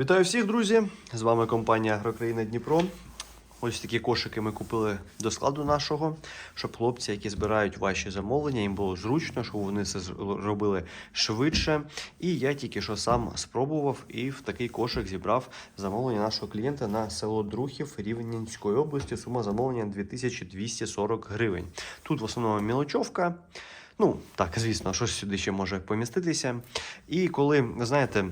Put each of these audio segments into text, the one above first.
Вітаю всіх, друзі! З вами компанія Агрокраїна Дніпро. Ось такі кошики ми купили до складу нашого, щоб хлопці, які збирають ваші замовлення, їм було зручно, щоб вони це робили швидше. І я тільки що сам спробував і в такий кошик зібрав замовлення нашого клієнта на село Друхів Рівненської області. Сума замовлення 2240 гривень. Тут в основному мілочовка. Ну, так, звісно, щось сюди ще може поміститися. І коли, знаєте,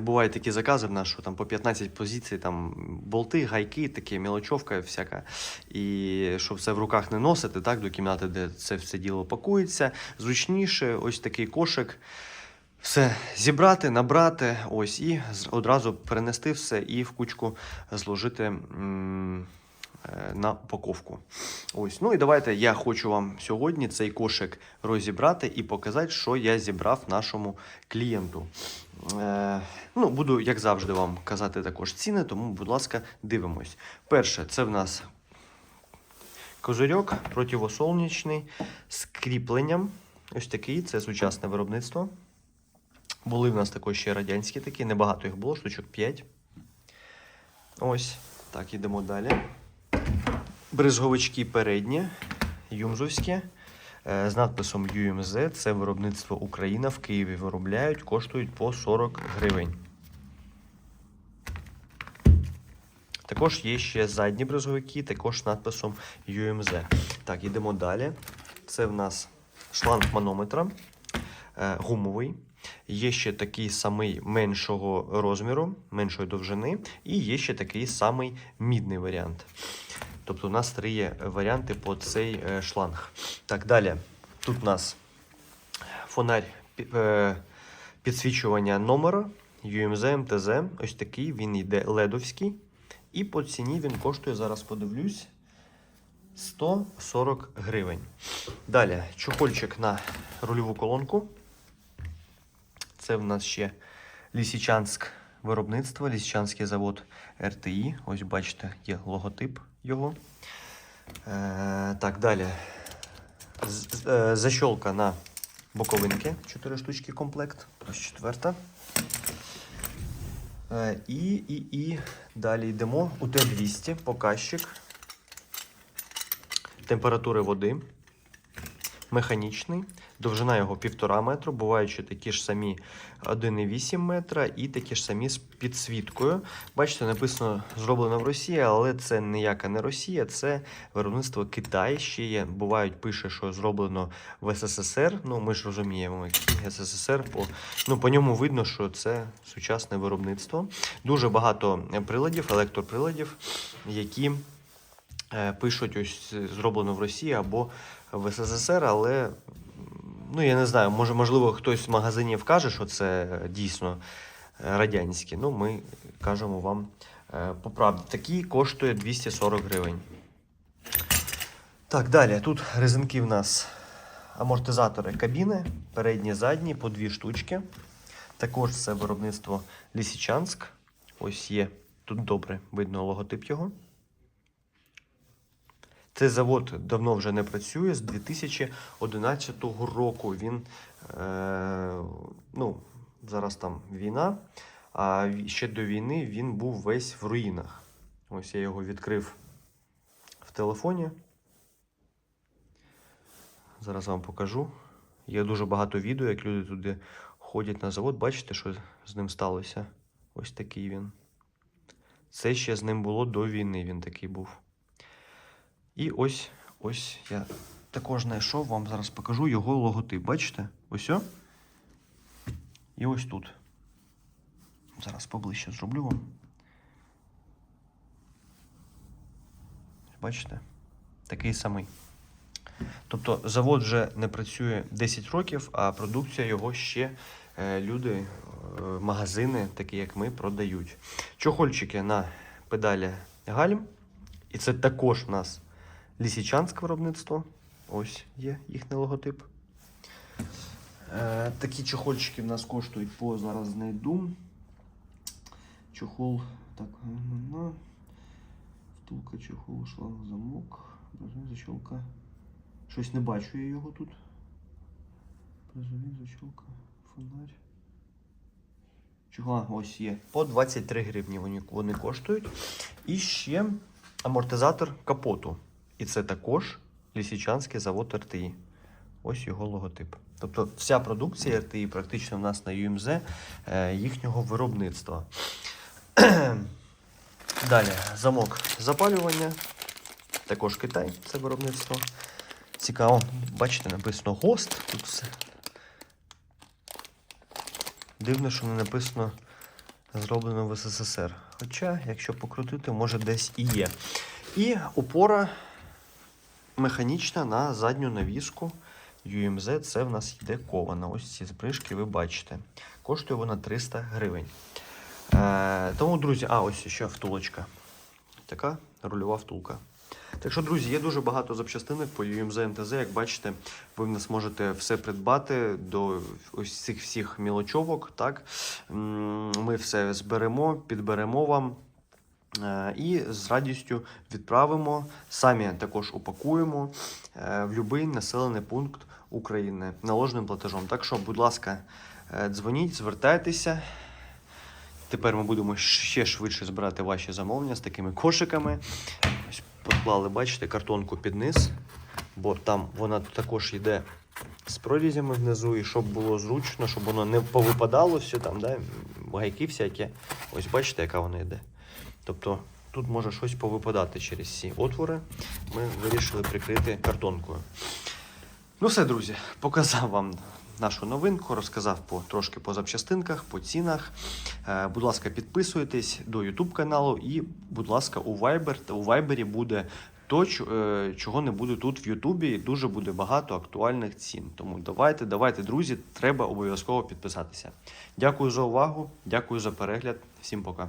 Бувають такі закази в нас, що там по 15 позицій, там болти, гайки, такі мілочовка всяка. І щоб це в руках не носити, так, до кімнати, де це все діло пакується, зручніше, ось такий кошик. Все зібрати, набрати, ось, і одразу перенести все і в кучку зложити е, на упаковку. Ось. Ну і давайте я хочу вам сьогодні цей кошик розібрати і показати, що я зібрав нашому клієнту. Е, ну, буду, як завжди, вам казати також ціни, тому, будь ласка, дивимось. Перше, це в нас козирьок противосолнечний з кріпленням. Ось такий, це сучасне виробництво. Були в нас також ще радянські такі, небагато їх було, штучок 5. Ось, так, ідемо далі. Бризговички передні, юмзовські. е, З надписом UMZ, це виробництво Україна в Києві виробляють, коштують по 40 гривень. Також є ще задні бризовики, також з надписом UMZ. Так, йдемо далі. Це в нас шланг манометра е, гумовий. Є ще такий самий меншого розміру, меншої довжини, і є ще такий самий мідний варіант. Тобто у нас три є варіанти по цей е, шланг. Так, далі. Тут у нас фонарь е, підсвічування номера UMZ MTZ. Ось такий, він йде ледовський. І по ціні він коштує, зараз подивлюсь, 140 гривень. Далі, чохольчик на рульову колонку. Це в нас ще Лісічанськ виробництво, Лісічанський завод РТІ. Ось бачите, є логотип його. Е, так, далі. З- е, Защолка на боковинки. Чотири штучки комплект. Ось четверта. Е, і, і, і далі йдемо. У Т200 показчик. Температури води. Механічний. Довжина його 1,5 метру. Бувають ще такі ж самі 1,8 метра і такі ж самі з підсвіткою. Бачите, написано зроблено в Росії, але це ніяка не Росія, це виробництво Китай. Ще є. Бувають, пише, що зроблено в СССР. Ну, ми ж розуміємо, який СССР. По, ну, по ньому видно, що це сучасне виробництво. Дуже багато приладів, електроприладів, які пишуть ось е, зроблено в Росії або в СССР, але ну я не знаю, може, можливо, хтось в магазині вкаже, що це е, дійсно е, радянські. Ну, ми кажемо вам е, по правді. Такий коштує 240 гривень. Так, далі. Тут резинки в нас амортизатори кабіни, передні, задні, по дві штучки. Також це виробництво Лісічанськ. Ось є. Тут добре видно логотип його. Цей завод давно вже не працює з 2011 року. Він е, ну, зараз там війна, а ще до війни він був весь в руїнах. Ось я його відкрив в телефоні. Зараз вам покажу. Є дуже багато відео, як люди туди ходять на завод. Бачите, що з ним сталося? Ось такий він. Це ще з ним було до війни. Він такий був. І ось ось я також знайшов, вам зараз покажу його логотип. Бачите? Ось. І ось тут. Зараз поближче зроблю вам. Бачите? Такий самий. Тобто завод вже не працює 10 років, а продукція його ще е, люди, е, магазини, такі як ми, продають. Чохольчики на педалі гальм. І це також у нас Лісічанське виробництво. Ось є їхній логотип. Е, такі чохольчики в нас коштують по зараз знайду. Чохол. Так, на. Втулка, чохол, шланг, замок. Защолка. Щось не бачу я його тут. Призові, защолка, фонарь. Чого ось є. По 23 гривні вони, вони коштують. І ще амортизатор капоту. І це також Лісічанський завод РТІ. Ось його логотип. Тобто вся продукція РТІ практично в нас на ЮМЗ е, їхнього виробництва. Далі замок запалювання. Також Китай, це виробництво. Цікаво, бачите, написано ГОСТ. Тут все. Дивно, що не написано зроблено в СССР. Хоча, якщо покрутити, може десь і є. І опора механічна на задню навіску. UMZ це в нас йде кована. Ось ці спришки ви бачите. Коштує вона 300 гривень. Е, тому, друзі, а ось ще втулочка. Така рульова втулка. Так що, друзі, є дуже багато запчастинок по UMZ НТЗ. Як бачите, ви в нас можете все придбати до ось цих всіх мілочовок. Так? Ми все зберемо, підберемо вам. Е, І з радістю відправимо, самі також упакуємо е, в будь-який населений пункт України наложеним платежом. Так що, будь ласка, е, дзвоніть, звертайтеся. Тепер ми будемо ще швидше збирати ваші замовлення з такими кошиками. Ось поклали, бачите, картонку під низ, бо там вона також йде з прорізями внизу, і щоб було зручно, щоб воно не повипадало все там, да, гайки всякі. Ось бачите, яка вона йде. Тобто тут може щось повипадати через ці отвори. Ми вирішили прикрити картонкою. Ну все, друзі, показав вам нашу новинку, розказав по, трошки по запчастинках, по цінах. Е, будь ласка, підписуйтесь до YouTube каналу і, будь ласка, у Viber. У Viber буде то, е, чого не буде тут в Ютубі, і дуже буде багато актуальних цін. Тому давайте, давайте, друзі, треба обов'язково підписатися. Дякую за увагу, дякую за перегляд. Всім пока.